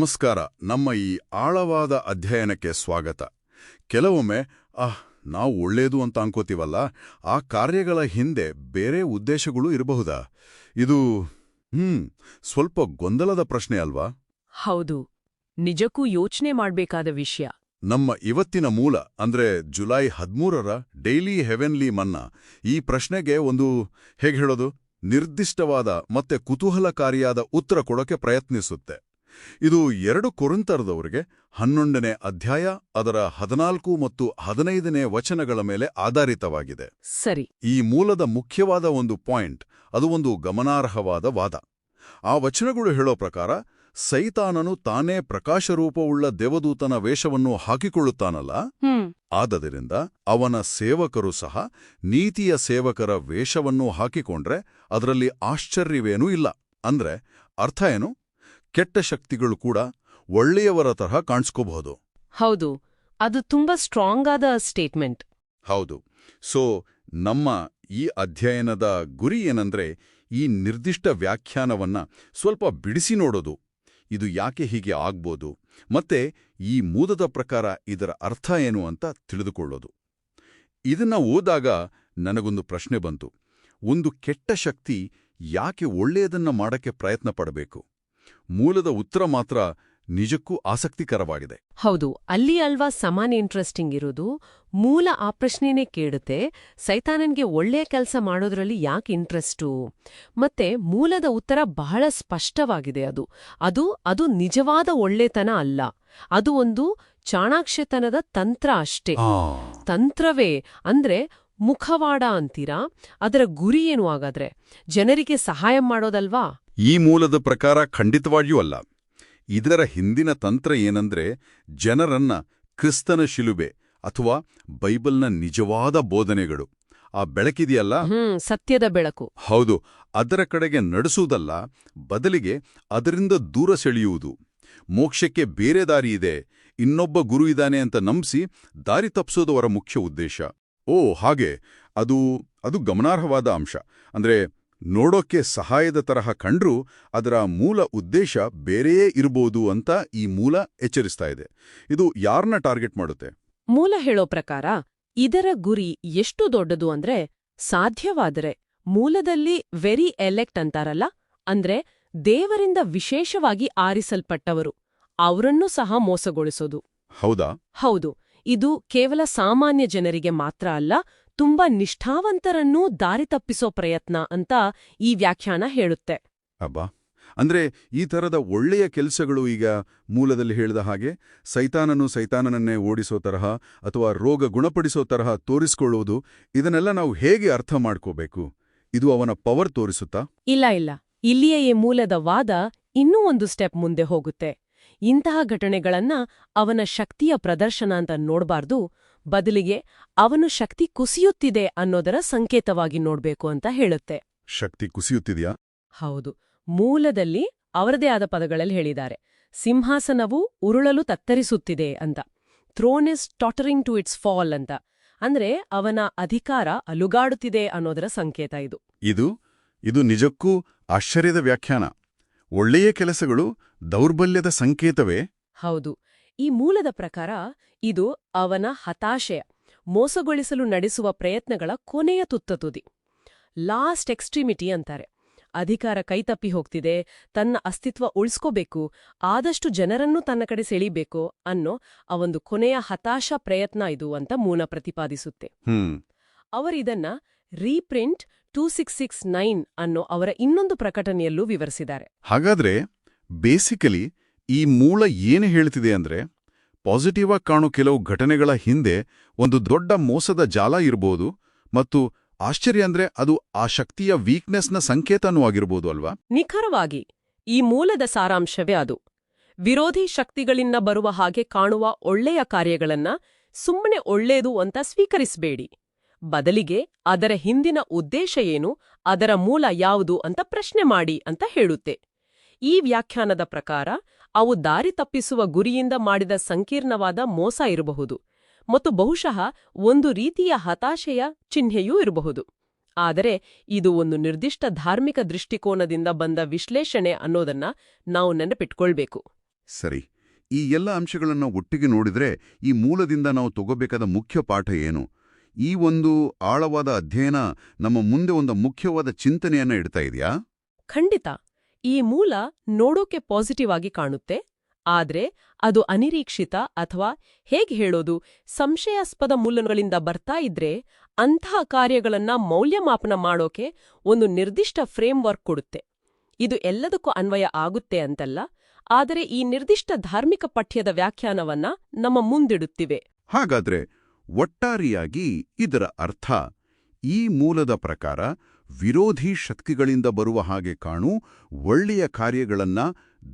ನಮಸ್ಕಾರ. ನಮ್ಮ ಈ ಆಳವಾದ ಅಧ್ಯಯನಕ್ಕೆ ಸ್ವಾಗತ. ಕೆಲವೊಮ್ಮೆ ಆಹ್ ನಾವು ಒಳ್ಳೇದು ಅಂತ ಅನ್ಕೋತೀವಲ್ಲ ಆ ಕಾರ್ಯಗಳ ಹಿಂದೆ ಬೇರೆ ಉದ್ದೇಶಗಳು ಇರಬಹುದಾ? ಇದು ಹ್ಮ್ ಸ್ವಲ್ಪ ಗೊಂದಲದ ಪ್ರಶ್ನೆ ಅಲ್ವಾ? ಹೌದು. ನಿಜಕ್ಕೂ ಯೋಚನೆ ಮಾಡಬೇಕಾದ ವಿಷಯ. ನಮ್ಮ ಇವತ್ತಿನ ಮೂಲ ಅಂದ್ರೆ ಜುಲೈ ಹದಿಮೂರರ ಡೈಲಿ ಹೆವೆನ್ಲಿ ಮನ್ನಾ ಈ ಪ್ರಶ್ನೆಗೆ ಒಂದು ಹೇಗೆ ಹೇಳೋದು? ನಿರ್ದಿಷ್ಟವಾದ ಮತ್ತೆ ಕುತೂಹಲಕಾರಿಯಾದ ಉತ್ತರ ಕೊಡೋಕೆ ಪ್ರಯತ್ನಿಸುತ್ತೆ. ಇದು ಎರಡು ಕೊರಿಂತರದವರಿಗೆ ಹನ್ನೊಂದನೇ ಅಧ್ಯಾಯ ಅದರ ಹದಿನಾಲ್ಕು ಮತ್ತು ಹದಿನೈದನೇ ವಚನಗಳ ಮೇಲೆ ಆಧಾರಿತವಾಗಿದೆ. ಸರಿ. ಈ ಮೂಲದ ಮುಖ್ಯವಾದ ಒಂದು ಪಾಯಿಂಟ್ ಅದು ಒಂದು ಗಮನಾರ್ಹವಾದ ವಾದ. ಆ ವಚನಗಳು ಹೇಳೋ ಪ್ರಕಾರ ಸೈತಾನನು ತಾನೇ ಪ್ರಕಾಶರೂಪವುಳ್ಳ ದೇವದೂತನ ವೇಷವನ್ನು ಹಾಕಿಕೊಳ್ಳುತ್ತಾನಲ್ಲ? ಆದ್ದರಿಂದ ಆದದರಿಂದ ಅವನ ಸೇವಕರು ಸಹ ನೀತಿಯ ಸೇವಕರ ವೇಷವನ್ನು ಹಾಕಿಕೊಂಡ್ರೆ ಅದರಲ್ಲಿ ಆಶ್ಚರ್ಯವೇನೂ ಇಲ್ಲ. ಅಂದ್ರೆ ಅರ್ಥ ಏನು? ಕೆಟ್ಟ ಶಕ್ತಿಗಳು ಕೂಡ ಒಳ್ಳೆಯವರ ತರಹ ಕಾಣಿಸ್ಕೋಬಹುದು. ಹೌದು ಅದು ತುಂಬಾ ಸ್ಟ್ರಾಂಗ್ ಆದ ಸ್ಟೇಟ್ಮೆಂಟ್ ಹೌದು ಸೊ ನಮ್ಮ ಈ ಅಧ್ಯಯನದ ಗುರಿ ಏನಂದ್ರೆ ಈ ನಿರ್ದಿಷ್ಟ ವ್ಯಾಖ್ಯಾನವನ್ನ ಸ್ವಲ್ಪ ಬಿಡಿಸಿ ನೋಡೋದು. ಇದು ಯಾಕೆ ಹೀಗೆ ಆಗ್ಬೋದು ಮತ್ತೆ ಈ ಮೂದದ ಪ್ರಕಾರ ಇದರ ಅರ್ಥ ಏನು ಅಂತ ತಿಳಿದುಕೊಳ್ಳೋದು. ಇದನ್ನ ಓದಾಗ ನನಗೊಂದು ಪ್ರಶ್ನೆ ಬಂತು ಒಂದು ಕೆಟ್ಟ ಶಕ್ತಿ ಯಾಕೆ ಒಳ್ಳೆಯದನ್ನ ಮಾಡಕ್ಕೆ ಪ್ರಯತ್ನ ಪಡಬೇಕು? ಮೂಲದ ಉತ್ತರ ಮಾತ್ರ ನಿಜಕ್ಕೂ ಆಸಕ್ತಿಕರವಾಗಿದೆ. ಹೌದು ಅಲ್ಲಿ ಅಲ್ವಾ ಸಮಾನ ಇಂಟ್ರೆಸ್ಟಿಂಗ್ ಇರೋದು? ಮೂಲ ಆ ಪ್ರಶ್ನೆನೇ ಕೇಳುತ್ತೆ ಸೈತಾನನ್ಗೆ ಒಳ್ಳೆಯ ಕೆಲಸ ಮಾಡೋದ್ರಲ್ಲಿ ಯಾಕೆ ಇಂಟ್ರೆಸ್ಟು? ಮತ್ತೆ ಮೂಲದ ಉತ್ತರ ಬಹಳ ಸ್ಪಷ್ಟವಾಗಿದೆ ಅದು. ಅದು ಅದು ನಿಜವಾದ ಒಳ್ಳೆತನ ಅಲ್ಲ. ಅದು ಒಂದು ಚಾಣಾಕ್ಷತನದ ತಂತ್ರ ಅಷ್ಟೇ. ತಂತ್ರವೇ ಅಂದ್ರೆ ಮುಖವಾಡ ಅಂತೀರಾ? ಅದರ ಗುರಿ ಏನು ಹಾಗಾದ್ರೆ? ಜನರಿಗೆ ಸಹಾಯ ಮಾಡೋದಲ್ವಾ? ಈ ಮೂಲದ ಪ್ರಕಾರ ಖಂಡಿತವಾಗಿಯೂ ಅಲ್ಲ. ಇದರ ಹಿಂದಿನ ತಂತ್ರ ಏನಂದ್ರೆ ಜನರನ್ನ ಕ್ರಿಸ್ತನ ಶಿಲುಬೆ ಅಥವಾ ಬೈಬಲ್ನ ನಿಜವಾದ ಬೋಧನೆಗಳು. ಆ ಬೆಳಕಿದೆಯಲ್ಲ? ಸತ್ಯದ ಬೆಳಕು. ಹೌದು ಅದರ ಕಡೆಗೆ ನಡೆಸುವುದಲ್ಲ ಬದಲಿಗೆ ಅದರಿಂದ ದೂರ ಸೆಳೆಯುವುದು. ಮೋಕ್ಷಕ್ಕೆ ಬೇರೆ ದಾರಿ ಇದೆ ಇನ್ನೊಬ್ಬ ಗುರು ಇದ್ದಾನೆ ಅಂತ ನಂಬಿಸಿ ದಾರಿ ತಪ್ಪಿಸೋದು ಅವರ ಮುಖ್ಯ ಉದ್ದೇಶ. ಓ ಹಾಗೆ. ಅದು ಅದು ಗಮನಾರ್ಹವಾದ ಅಂಶ. ಅಂದ್ರೆ ನೋಡೋಕ್ಕೆ ಸಹಾಯದ ತರಹ ಕಂಡ್ರೂ ಅದರ ಮೂಲ ಉದ್ದೇಶ ಬೇರೆಯೇ ಇರಬಹುದು ಅಂತ ಈ ಮೂಲ ಎಚ್ಚರಿಸ್ತಾ ಇದೆ. ಇದು ಯಾರನ್ನ ಟಾರ್ಗೆಟ್ ಮಾಡುತ್ತೆ? ಮೂಲ ಹೇಳೋ ಪ್ರಕಾರ ಇದರ ಗುರಿ ಎಷ್ಟು ದೊಡ್ಡದು ಅಂದ್ರೆ ಸಾಧ್ಯವಾದರೆ ಮೂಲದಲ್ಲಿ ವೆರಿ ಎಲೆಕ್ಟ್ ಅಂತಾರಲ್ಲ ಅಂದ್ರೆ ದೇವರಿಂದ ವಿಶೇಷವಾಗಿ ಆರಿಸಲ್ಪಟ್ಟವರು ಅವರನ್ನು ಸಹ ಮೋಸಗೊಳಿಸೋದು. ಹೌದಾ? ಹೌದು ಇದು ಕೇವಲ ಸಾಮಾನ್ಯ ಜನರಿಗೆ ಮಾತ್ರ ಅಲ್ಲ ತುಂಬಾ ನಿಷ್ಠಾವಂತರನ್ನೂ ದಾರಿ ತಪ್ಪಿಸೋ ಪ್ರಯತ್ನ ಅಂತ ಈ ವ್ಯಾಖ್ಯಾನ ಹೇಳುತ್ತೆ. ಅಬ್ಬಾ! ಅಂದ್ರೆ ಈ ತರದ ಒಳ್ಳೆಯ ಕೆಲಸಗಳು ಈಗ ಮೂಲದಲ್ಲಿ ಹೇಳಿದ ಹಾಗೆ ಸೈತಾನನು ಸೈತಾನನನ್ನೇ ಓಡಿಸೋ ತರಹ ಅಥವಾ ರೋಗ ಗುಣಪಡಿಸೋ ತರಹ ತೋರಿಸ್ಕೊಳ್ಳುವುದು ಇದನ್ನೆಲ್ಲ ನಾವು ಹೇಗೆ ಅರ್ಥ ಮಾಡ್ಕೋಬೇಕು? ಇದು ಅವನ ಪವರ್ ತೋರಿಸುತ್ತಾ? ಇಲ್ಲ ಇಲ್ಲ. ಇಲ್ಲಿಯೇ ಈ ಮೂಲದ ವಾದ ಇನ್ನೂ ಒಂದು ಸ್ಟೆಪ್ ಮುಂದೆ ಹೋಗುತ್ತೆ. ಇಂತಹ ಘಟನೆಗಳನ್ನ ಅವನ ಶಕ್ತಿಯ ಪ್ರದರ್ಶನ ಅಂತ ನೋಡ್ಬಾರ್ದು. ಬದಲಿಗೆ ಅವನು ಶಕ್ತಿ ಕುಸಿಯುತ್ತಿದೆ ಅನ್ನೋದರ ಸಂಕೇತವಾಗಿ ನೋಡ್ಬೇಕು ಅಂತ ಹೇಳುತ್ತೆ. ಶಕ್ತಿ ಕುಸಿಯುತ್ತಿದೆಯಾ? ಹೌದು. ಮೂಲದಲ್ಲಿ ಅವರದೇ ಆದ ಪದಗಳಲ್ಲಿ ಹೇಳಿದ್ದಾರೆ. ಸಿಂಹಾಸನವು ಉರುಳಲು ತತ್ತರಿಸುತ್ತಿದೆ ಅಂತ. Throne is tottering to its fall ಅಂತ. ಅಂದ್ರೆ ಅವನ ಅಧಿಕಾರ ಅಲುಗಾಡುತ್ತಿದೆ ಅನ್ನೋದರ ಸಂಕೇತ ಇದು. ಇದು ಇದು ನಿಜಕ್ಕೂ ಆಶ್ಚರ್ಯದ ವ್ಯಾಖ್ಯಾನ. ಒಳ್ಳೆಯ ಕೆಲಸಗಳು ದೌರ್ಬಲ್ಯದ ಸಂಕೇತವೇ? ಹೌದು. ಈ ಮೂಲದ ಪ್ರಕಾರ ಇದು ಅವನ ಹತಾಶೆಯ ಮೋಸಗೊಳಿಸಲು ನಡೆಸುವ ಪ್ರಯತ್ನಗಳ ಕೊನೆಯ ತುತ್ತತುದಿ. ಲಾಸ್ಟ್ ಎಕ್ಸ್ಟ್ರೀಮಿಟಿ ಅಂತಾರೆ. ಅಧಿಕಾರ ಕೈತಪ್ಪಿ ಹೋಗ್ತಿದೆ ತನ್ನ ಅಸ್ತಿತ್ವ ಉಳಿಸ್ಕೋಬೇಕು ಆದಷ್ಟು ಜನರನ್ನು ತನ್ನ ಕಡೆ ಸೆಳೀಬೇಕು ಅನ್ನೋ ಆ ಒಂದು ಕೊನೆಯ ಹತಾಶ ಪ್ರಯತ್ನ ಇದು ಅಂತ ಮೂಲ ಪ್ರತಿಪಾದಿಸುತ್ತೆ. ಹ್ಮ್. ಅವರಿದನ್ನ reprint two six six nine ಅನ್ನೋ ಅವರ ಇನ್ನೊಂದು ಪ್ರಕಟಣೆಯಲ್ಲೂ ವಿವರಿಸಿದ್ದಾರೆ. ಹಾಗಾದ್ರೆ ಬೇಸಿಕಲಿ ಈ ಮೂಲ ಏನು ಹೇಳ್ತಿದೆ ಅಂದ್ರೆ ಪಾಸಿಟಿವ್ ಆಗಿ ಕಾಣೋ ಕೆಲವು ಘಟನೆಗಳ ಹಿಂದೆ ಒಂದು ದೊಡ್ಡ ಮೋಸದ ಜಾಲ ಇರಬಹುದು ಮತ್ತು ಆಶ್ಚರ್ಯ ಅಂದ್ರೆ ಅದು ಆ ಶಕ್ತಿಯ ವೀಕ್ನೆಸ್ನ ಸಂಕೇತನೂ ಆಗಿರ್ಬೋದು ಅಲ್ವಾ? ನಿಖರವಾಗಿ, ಈ ಮೂಲದ ಸಾರಾಂಶವೇ ಅದು. ವಿರೋಧಿ ಶಕ್ತಿಗಳಿಂದ ಬರುವ ಹಾಗೆ ಕಾಣುವ ಒಳ್ಳೆಯ ಕಾರ್ಯಗಳನ್ನ ಸುಮ್ಮನೆ ಒಳ್ಳೆಯದು ಅಂತ ಸ್ವೀಕರಿಸಬೇಡಿ. ಬದಲಿಗೆ ಅದರ ಹಿಂದಿನ ಉದ್ದೇಶ ಏನು, ಅದರ ಮೂಲ ಯಾವುದು ಅಂತ ಪ್ರಶ್ನೆ ಮಾಡಿ ಅಂತ ಹೇಳುತ್ತೆ. ಈ ವ್ಯಾಖ್ಯಾನದ ಪ್ರಕಾರ ಅವು ದಾರಿ ತಪ್ಪಿಸುವ ಗುರಿಯಿಂದ ಮಾಡಿದ ಸಂಕೀರ್ಣವಾದ ಮೋಸ ಇರಬಹುದು ಮತ್ತು ಬಹುಶಃ ಒಂದು ರೀತಿಯ ಹತಾಶೆಯ ಚಿಹ್ನೆಯೂ ಇರಬಹುದು. ಆದರೆ ಇದು ಒಂದು ನಿರ್ದಿಷ್ಟ ಧಾರ್ಮಿಕ ದೃಷ್ಟಿಕೋನದಿಂದ ಬಂದ ವಿಶ್ಲೇಷಣೆ ಅನ್ನೋದನ್ನ ನಾವು ನೆನಪಿಟ್ಕೊಳ್ಬೇಕು. ಸರಿ ಈ ಎಲ್ಲ ಅಂಶಗಳನ್ನು ಒಟ್ಟಿಗೆ ನೋಡಿದ್ರೆ ಈ ಮೂಲದಿಂದ ನಾವು ತಗೋಬೇಕಾದ ಮುಖ್ಯ ಪಾಠ ಏನು? ಈ ಒಂದು ಆಳವಾದ ಅಧ್ಯಯನ ನಮ್ಮ ಮುಂದೆ ಒಂದು ಮುಖ್ಯವಾದ ಚಿಂತನೆಯನ್ನ ಇಡ್ತಾ ಇದೆಯಾ? ಖಂಡಿತ. ಈ ಮೂಲ ನೋಡೋಕೆ ಪಾಸಿಟಿವ್ ಆಗಿ ಕಾಣುತ್ತೆ, ಆದ್ರೆ ಅದು ಅನಿರೀಕ್ಷಿತ ಅಥವಾ ಹೇಗೆ ಹೇಳೋದು, ಸಂಶಯಾಸ್ಪದ ಮೂಲಗಳಿಂದ ಬರ್ತಾ ಇದ್ರೆ ಅಂತಹ ಕಾರ್ಯಗಳನ್ನ ಮೌಲ್ಯಮಾಪನ ಮಾಡೋಕೆ ಒಂದು ನಿರ್ದಿಷ್ಟ ಫ್ರೇಮ್ವರ್ಕ್ ಕೊಡುತ್ತೆ. ಇದು ಎಲ್ಲದಕ್ಕೂ ಅನ್ವಯ ಆಗುತ್ತೆ ಅಂತಲ್ಲ, ಆದರೆ ಈ ನಿರ್ದಿಷ್ಟ ಧಾರ್ಮಿಕ ಪಠ್ಯದ ವ್ಯಾಖ್ಯಾನವನ್ನ ನಮ್ಮ ಮುಂದಿಡುತ್ತಿವೆ. ಹಾಗಾದ್ರೆ ಒಟ್ಟಾರೆಯಾಗಿ ಇದರ ಅರ್ಥ ಈ ಮೂಲದ ಪ್ರಕಾರ ವಿರೋಧಿ ಶಕ್ತಿಗಳಿಂದ ಬರುವ ಹಾಗೆ ಕಾಣು, ಒಳ್ಳೆಯ ಕಾರ್ಯಗಳನ್ನ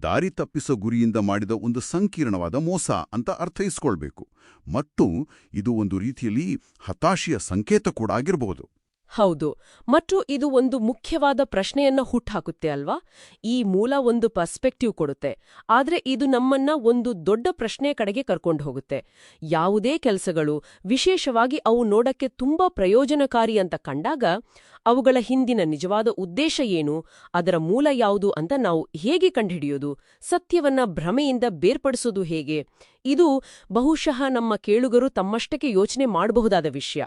ದಾರಿ ತಪ್ಪಿಸೋ ಗುರಿಯಿಂದ ಮಾಡಿದ ಒಂದು ಸಂಕೀರ್ಣವಾದ ಮೋಸ ಅಂತ ಅರ್ಥೈಸ್ಕೊಳ್ಬೇಕು. ಮತ್ತು ಇದು ಒಂದು ರೀತಿಯಲ್ಲಿ ಹತಾಶೆಯ ಸಂಕೇತ ಕೂಡ ಆಗಿರಬಹುದು ಹೌದು. ಮತ್ತು ಇದು ಒಂದು ಮುಖ್ಯವಾದ ಪ್ರಶ್ನೆಯನ್ನ ಹುಟ್ಟಾಕುತ್ತೆ ಅಲ್ವಾ? ಈ ಮೂಲ ಒಂದು ಪರ್ಸ್ಪೆಕ್ಟಿವ್ ಕೊಡುತ್ತೆ. ಆದರೆ ಇದು ನಮ್ಮನ್ನ ಒಂದು ದೊಡ್ಡ ಪ್ರಶ್ನೆಯ ಕಡೆಗೆ ಕರ್ಕೊಂಡು ಹೋಗುತ್ತೆ. ಯಾವುದೇ ಕೆಲಸಗಳು, ವಿಶೇಷವಾಗಿ ಅವು ನೋಡಕ್ಕೆ ತುಂಬಾ ಪ್ರಯೋಜನಕಾರಿ ಅಂತ ಕಂಡಾಗ, ಅವುಗಳ ಹಿಂದಿನ ನಿಜವಾದ ಉದ್ದೇಶ ಏನು, ಅದರ ಮೂಲ ಯಾವುದು ಅಂತ ನಾವು ಹೇಗೆ ಕಂಡುಹಿಡಿಯೋದು, ಸತ್ಯವನ್ನ ಭ್ರಮೆಯಿಂದ ಬೇರ್ಪಡಿಸೋದು ಹೇಗೆ, ಇದು ಬಹುಶಃ ನಮ್ಮ ಕೇಳುಗರು ತಮ್ಮಷ್ಟಕ್ಕೆ ಯೋಚನೆ ಮಾಡಬಹುದಾದ ವಿಷಯ.